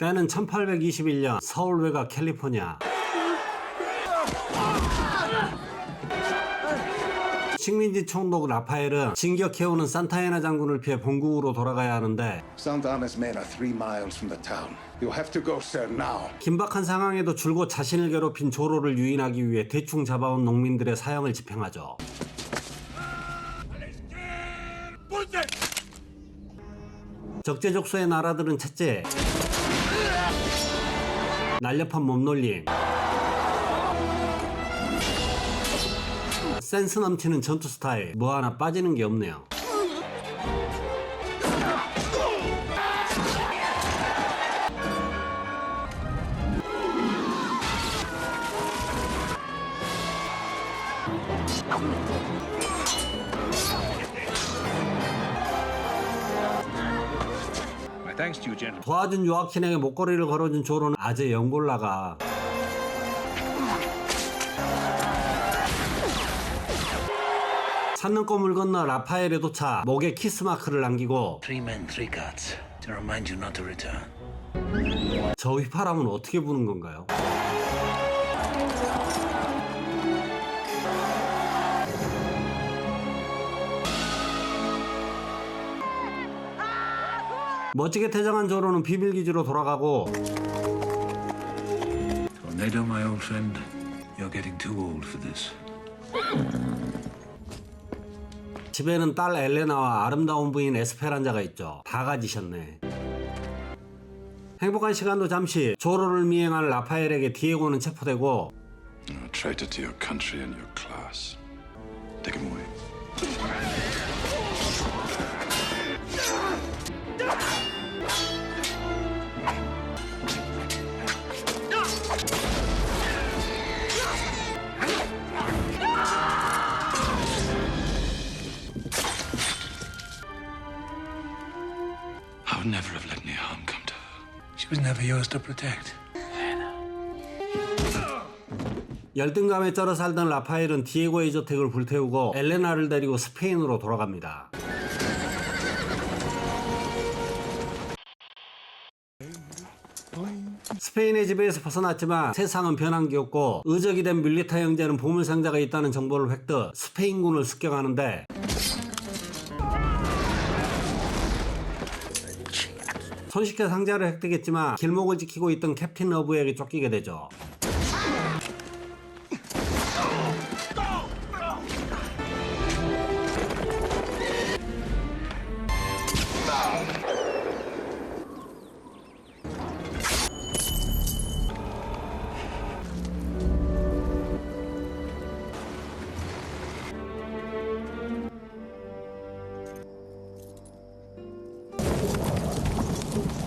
때는 1821년 서울 외곽 캘리포니아. 식민지 총독 라파엘은 진격해오는 산타에나 장군을 피해 본국으로 돌아가야 하는데 go, sir. 긴박한 상황에도 줄곧 자신을 괴롭힌 조로를 유인하기 위해 대충 잡아온 농민들의 사형을 집행하죠. 적재적소의 나라들은 첫째 날렵한 몸놀림 센스 넘치는 전투 스타일 뭐 하나 빠지는 게 없네요. 도와준 요아킨에게 목걸이를 걸어준 조로는 아재 영골라가 찾는 꼬물 건너 라파엘에 도착 목에 키스 마크를 남기고. 저 휘파람은 어떻게 부는 건가요? 멋지게 퇴장한 조로는 비밀 기지로 돌아가고 Tornado, my old friend, you're getting too old for this. 집에는 딸 엘레나와 아름다운 부인 에스페란자가 있죠. 다 가지셨네. 행복한 시간도 잠시 조로를 미행한 라파엘에게 디에고는 체포되고 You're a traitor to your country and your class. Take him away. Was never yours to protect. 열등감에 쩔어 살던 라파엘은 디에고의 저택을 불태우고 엘레나를 데리고 스페인으로 돌아갑니다. 스페인의 지배에서 벗어났지만 세상은 변한 게 없고 의적이 된 밀리타 형제는 보물상자가 있다는 정보를 획득 스페인군을 습격하는데 손쉽게 상자를 획득했지만 길목을 지키고 있던 캡틴 러브에게 쫓기게 되죠.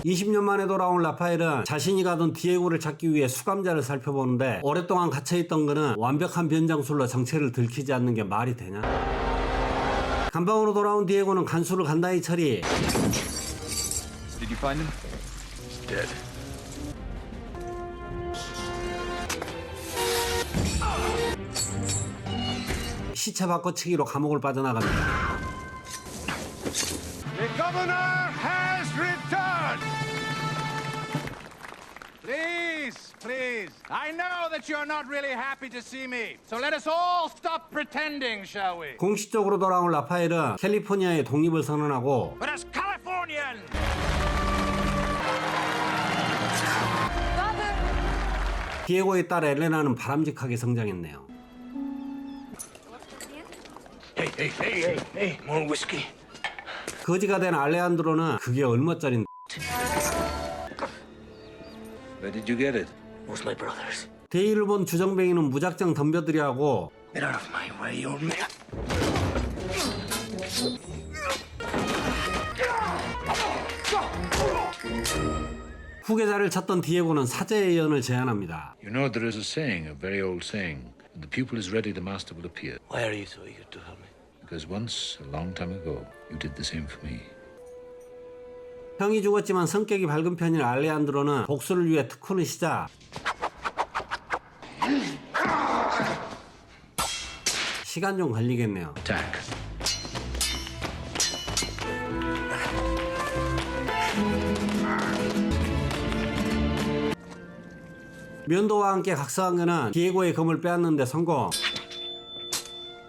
이십 년 만에 돌아온 라파엘은 자신이 가던 디에고를 찾기 위해 수감자를 살펴보는데 오랫동안 갇혀있던 그는 완벽한 변장술로 정체를 들키지 않는 게 말이 되냐? 감방으로 돌아온 디에고는 간수를 간단히 처리 Did you find him? Dead. 시체 바꿔치기로 감옥을 빠져나갑니다. Please, please. I know that you're not really happy to see me. So let us all stop pretending, shall we? 공식적으로 돌아온 라파엘은 캘리포니아의 독립을 선언하고 But as Californian! 디에고의 딸 엘레나는 바람직하게 성장했네요. Hey, hey, hey, hey, hey, more whiskey. 거지가 된 알레한드로는 그게 얼마짜린 did you get it? With my brothers. 대의를 본 주정뱅이는 무작정 덤벼들이 하고 Get out of my way, you man. 후계자를 찾던 디에고는 사제의 연을 제안합니다. You know there is a saying, a very old saying. When the pupil is ready, the master will appear. Why are you so eager to help me? Because once, a long time ago, you did the same for me. 형이 죽었지만 성격이 밝은 편인 알레한드로는 복수를 위해 특훈을 시작. 시간 좀 걸리겠네요. Attack. 면도와 함께 각성한 그는 디에고의 금을 빼앗는데 성공.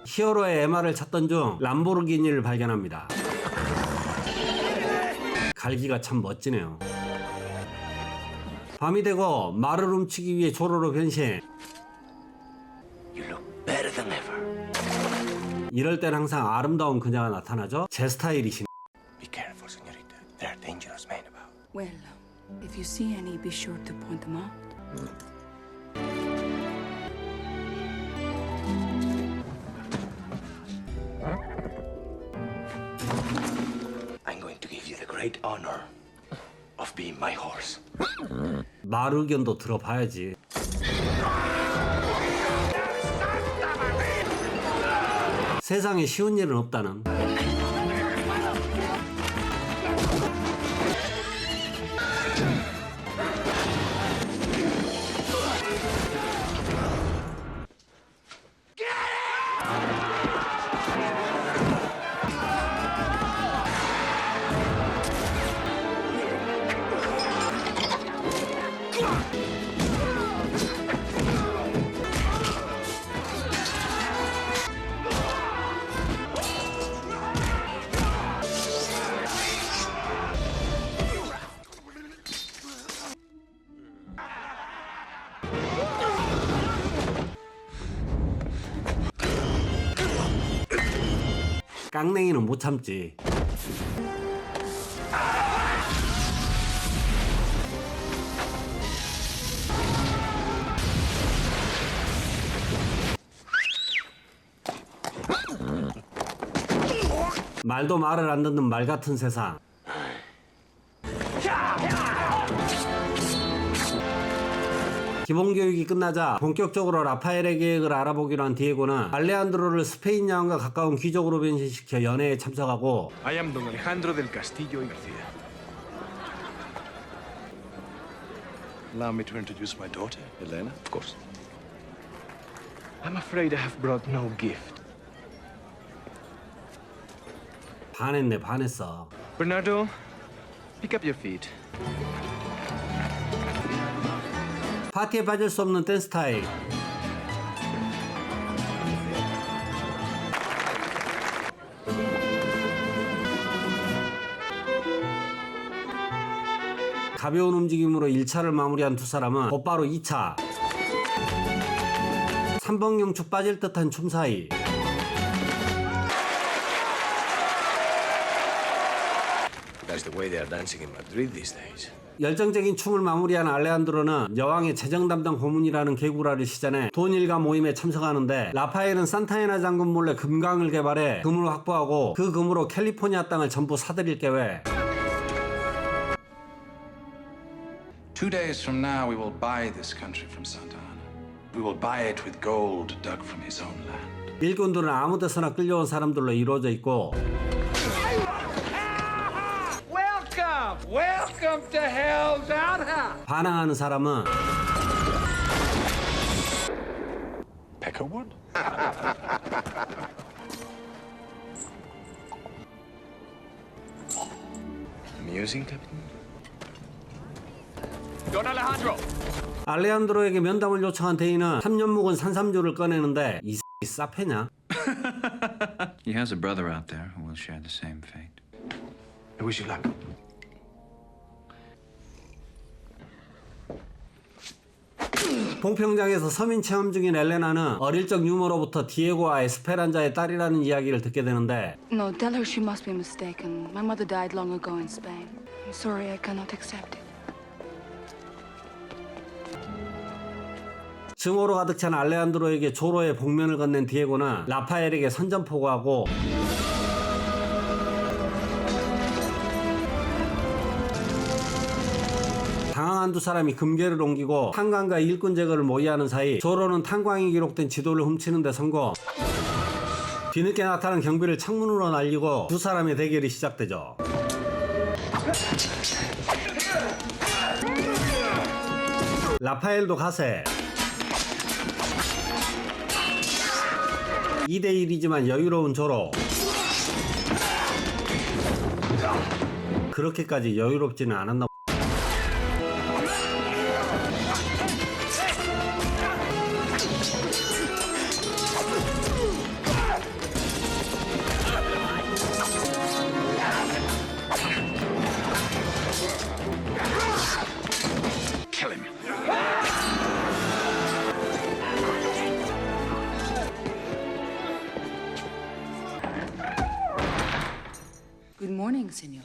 히어로의 MR을 찾던 중 람보르기니를 발견합니다. 갈기가 참 멋지네요. 밤이 되고 말을 훔치기 위해 조로로 변신. 이럴 땐 항상 아름다운 그녀가 나타나죠. 제 스타일이신. Be careful, señorita. There are dangerous men about. Well, if you see any, be sure to point them out. Great honor of being my horse. 말 의견도 들어봐야지. 세상에 쉬운 일은 없다는. 깡냉이는 못 참지. 말도 말을 안 듣는 말 같은 세상. 기본 교육이 끝나자 본격적으로 라파엘의 계획을 알아보기로 한 디에고는 알레한드로를 스페인 여왕과 가까운 귀족으로 변신시켜 연애에 참석하고 I am Don Alejandro del Castillo y García. Allow me to introduce my daughter, Elena. Of course. I'm afraid I have brought no gift. 반했네 반했어. Bernardo, pick up your feet. 파티에 빠질 수 없는 댄스 타임. 가벼운 움직임으로 1차를 마무리한 두 사람은 곧바로 2차. 3번 경축 빠질 듯한 춤 사이. 열정적인 춤을 마무리한 알레한드로는 여왕의 재정 담당 고문이라는 개구라를 시전해 돈 일가 모임에 참석하는데 라파엘은 산타에나 장군 몰래 금강을 개발해 금을 확보하고 그 금으로 캘리포니아 땅을 전부 사들일 계획. Two days from now, we will buy this country from Santa Ana. We will buy it with gold dug from his own land. 일꾼들은 아무 데서나 끌려온 사람들로 이루어져 있고 Welcome! Welcome to Hell's Outhouse! 반항하는 사람은 Peckerwood? Amusing, Captain? Don Alejandro! 알레한드로에게 면담을 요청한 대인은 3년 묵은 산삼주를 꺼내는데 이 X이 싸패냐? He has a brother out there who will share the same fate. I wish you luck. 봉평장에서 서민 체험 중인 엘레나는 어릴 적 유머로부터 디에고와 에스페란자의 딸이라는 이야기를 듣게 되는데 No, tell her she must be mistaken. My mother died long ago in Spain. I'm sorry, I cannot accept it. 증오로 가득 찬 알레한드로에게 조로의 복면을 건넨 디에고는 라파엘에게 선전포고하고 한두 사람이 금괴를 옮기고 탄광과 일꾼 제거를 모의하는 사이 조로는 탄광이 기록된 지도를 훔치는 데 성공. 뒤늦게 나타난 경비를 창문으로 날리고 두 사람의 대결이 시작되죠. 라파엘도 가세. 2대1이지만 여유로운 조로. 그렇게까지 여유롭지는 않았나 señor.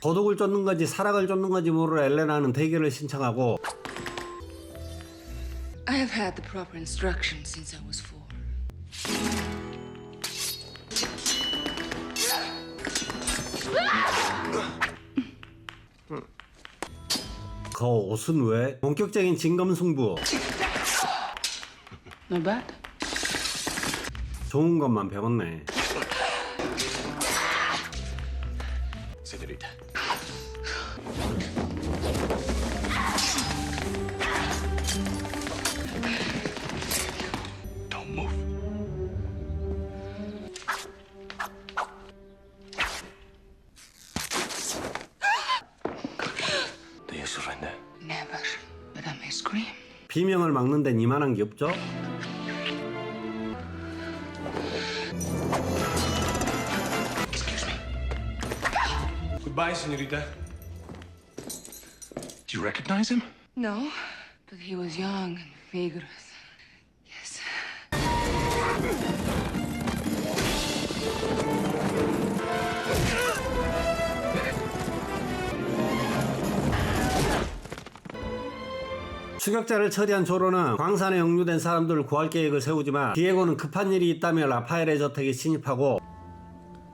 도둑을 쫓는 건지 사락을 쫓는 건지 모르는 엘레나는 대결을 신청하고 I have had the proper instructions since I was four. 그 옷은 왜? 본격적인 진검승부 Not bad. 좋은 것만 배웠네 scream. 비명을 막는 데는 이만한 게 없죠? Goodbye, señorita. Do you recognize him? No, but he was young and vigorous. Yes. 추격자를 처리한 조로는 광산에 역류된 사람들을 구할 계획을 세우지만 디에고는 급한 일이 있다며 라파엘의 저택에 진입하고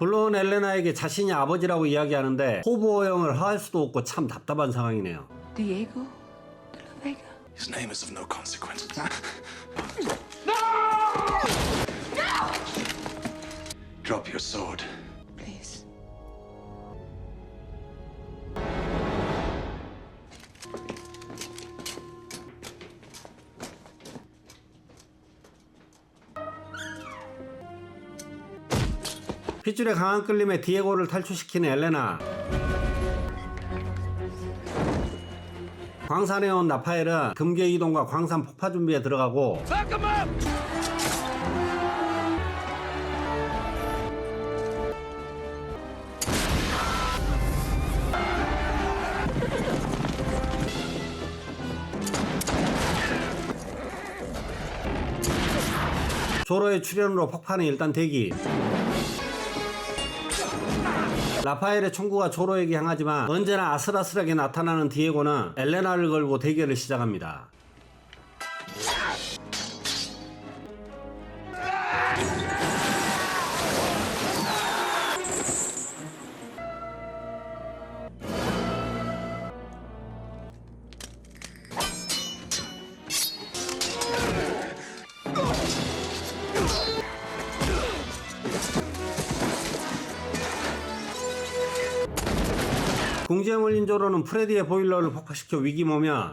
물론 엘레나에게 자신이 아버지라고 이야기하는데 호부호형을 하할 수도 없고 참 답답한 상황이네요. Diego de la Vega. His name is of no consequence. Drop your sword. 핏줄의 강한 끌림에 디에고를 탈출시키는 엘레나. 광산에 온 나파엘은 금괴 이동과 광산 폭파 준비에 들어가고 조로의 출연으로 폭파는 일단 대기. 라파엘의 총구가 조로에게 향하지만 언제나 아슬아슬하게 나타나는 디에고는 엘레나를 걸고 대결을 시작합니다. 궁지에 몰린 조로는 프레디의 보일러를 폭파시켜 위기모면.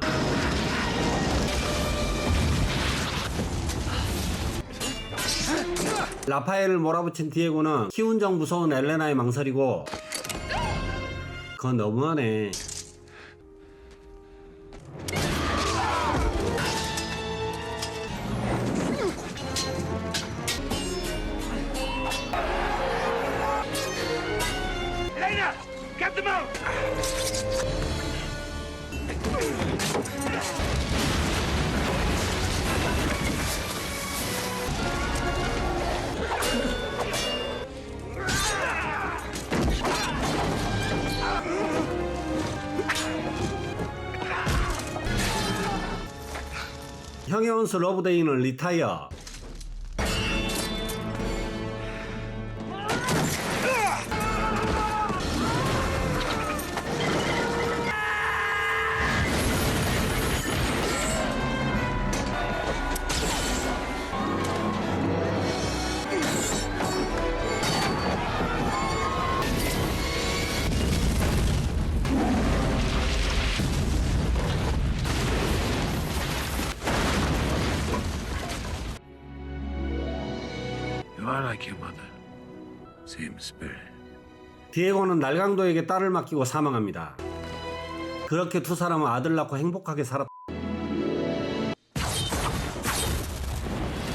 라파엘을 몰아붙인 디에고는 키운정 무서운 엘레나의 망설이고. 그건 너무하네 원수 러브데이는 리타이어 Same. 디에고는 날강도에게 딸을 맡기고 사망합니다. 그렇게 두 사람은 아들 낳고 행복하게 살았.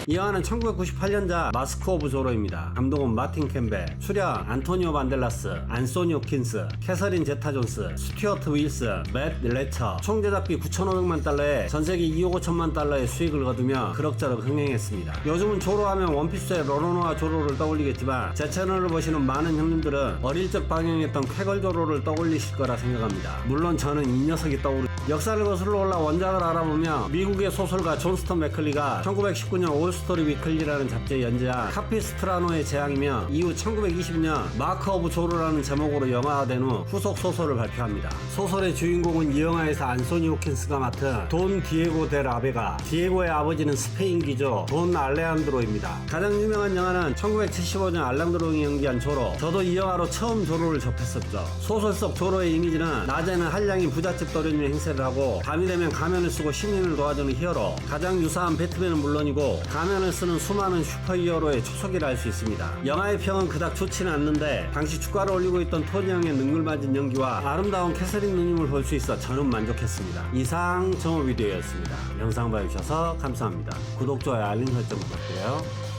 이 영화는 1998년작 마스크 오브 조로입니다. 감독은 마틴 캠벨, 출연 안토니오 반델라스, 안소니 호킨스, 캐서린 제타 존스, 스튜어트 윌슨, 맷 레처, 총 제작비 9,500만 달러에 전세계 2억 5천만 달러의 수익을 거두며 그럭저럭 흥행했습니다. 요즘은 조로하면 원피스의 로로노와 조로를 떠올리겠지만 제 채널을 보시는 많은 형님들은 어릴 적 방영했던 쾌걸 조로를 떠올리실 거라 생각합니다. 물론 저는 이 녀석이 떠오르 역사를 거슬러 올라 원작을 알아보며 미국의 소설가 존스턴 맥클리가 1919년 올스 토리 위클리라는 잡지에 연재한 카피스트라노의 재앙이며 이후 1920년 마크 오브 조르라는 제목으로 영화화된 후 후속 소설을 발표합니다. 소설의 주인공은 이 영화에서 안소니 호킨스가 맡은 돈 디에고 델 아베가 디에고의 아버지는 스페인 기조 돈 알레한드로입니다. 가장 유명한 영화는 1975년 알랑드로잉이 연기한 조로 저도 이 영화로 처음 조로를 접했었죠. 소설 속 조로의 이미지는 낮에는 한량인 부잣집 도련님 행세를 하고 밤이 되면 가면을 쓰고 시민을 도와주는 히어로 가장 유사한 배트맨은 물론이고 가면을 쓰는 수많은 슈퍼히어로의 초석이라 할 수 있습니다. 영화의 평은 그닥 좋지는 않는데 당시 주가를 올리고 있던 토니 형의 능글맞은 연기와 아름다운 캐서린 누님을 볼 수 있어 저는 만족했습니다. 이상 정호 비디오였습니다. 영상 봐주셔서 감사합니다. 구독, 좋아요, 알림 설정 부탁드려요.